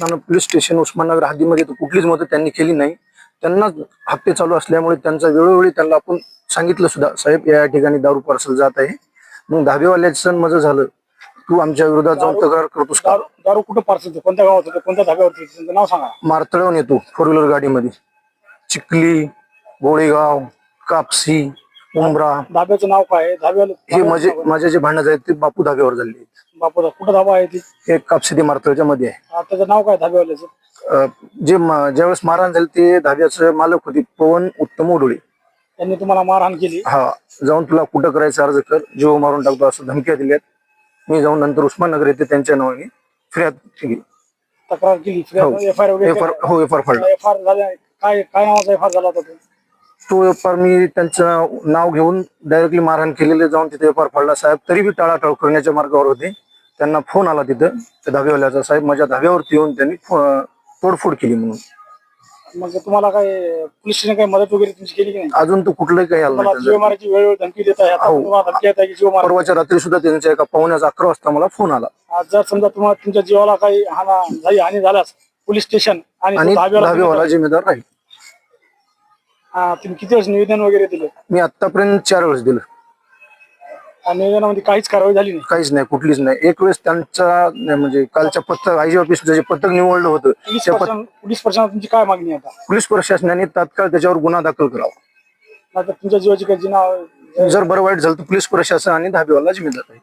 नाना police station Usmannagar हद्दीमध्ये कुठलीच मदत त्यांनी केली नाही. त्यांना हप्ते चालू असल्यामुळे त्यांचा वेळोवेळी त्यांना आपण सांगितलं सुद्धा साहेब या ठिकाणी दारू पार्सल जात आहे. मग धाबेवाल्याचं माझं झालं. तू आमच्या विरोधात जाऊन तक्रार करतोस का? दारू दारू कुठं पार्सल कोणत्या गावात होतं? कोणत्या होतं? त्यांचं नाव सांगा. मारतळवून येतो फोर व्हीलर गाडीमध्ये. चिखली गोळेगाव कापसी उमरा. धाब्याचं नाव काय आहे? धाब्याला हे माझे माझे जे भांडण आहेत ते बापू धाब्यावर झाले. बापूचा कुठं धाबा आहे ती? हे कापसी ते मारतळच्या मध्ये आहे. हा, त्याचं नाव काय धाब्यावाल्याचं? अं, जे म- ज्यावेळेस मारहाण झाली ते धाब्याचे मालक होते पवन उत्तम ओडोळे त्यांनी तुम्हाला मारहाण केली? हा जाऊन तुला कुठं करायचं अर्ज कर जीव मारून टाकतो असं धमक्या दिल्यात. मी जाऊन नंतर उस्माननगर येथे त्यांच्या नावाने फिर्याद केली. तक्रार केली हो. एफ आय एफ आर हो एफ आर फाडला. एफ आर झाल्या काय काय नावाचा एफ आर झाला होता तो? तो आर मी त्यांचं नाव घेऊन डायरेक्टली मारहाण केलेले जाऊन तिथे आर फाडला साहेब. तरी बी टाळाटाळ करण्याच्या मार्गावर होते. त्यांना फोन आला तिथं. त्या धाब्यावाल्याचा साहेब माझ्या धाब्यावरती येऊन त्यांनी तोडफोड केली म्हणून. मग तुम्हाला काय पोलीस स्टेशन काही मदत वगैरे तुमची केली की नाही? अजून तो कुठलंही काही आलं तुम्हाला नाही जीव त्यांचं. मारायची वेळोवेळी धमकी देत आहे. आता हो. तुम्हाला धमकी येत आहे की जीव मारा परवाच्या रात्री सुद्धा त्यांच्या एका पाहुण्याचा अकरा वाजता मला फोन आला. आज जर समजा तुम्हाला तुमच्या जीवाला काही हाना झाली हानी झाल्यास पोलीस स्टेशन आणि आणि धाब्यावाला जिम्मेदार राहील. हा, तुम्ही किती वेळेस निवेदन वगैरे दिले? मी आतापर्यंत चार वेळेस दिलं. आणि निवेदनामध्ये काहीच कारवाई झाली नाही? काहीच नाही कुठलीच नाही. एक वेळेस त्यांचा नाही म्हणजे कालच्या पथक आयजी ऑफिसचं जे पथक निवडलं होतं पोलीस त्या पथ- प्रशासन पोलीस प्रशासनात तुमची काय मागणी आहे आता? पोलीस प्रशासनाने तात्काळ त्याच्यावर गुन्हा दाखल करावा. नाहीतर तुमच्या जीवाची काही जिना जर बरं वाईट झालं तर पोलीस प्रशासन आणि धाबेवाला जिम्मेदार आहे.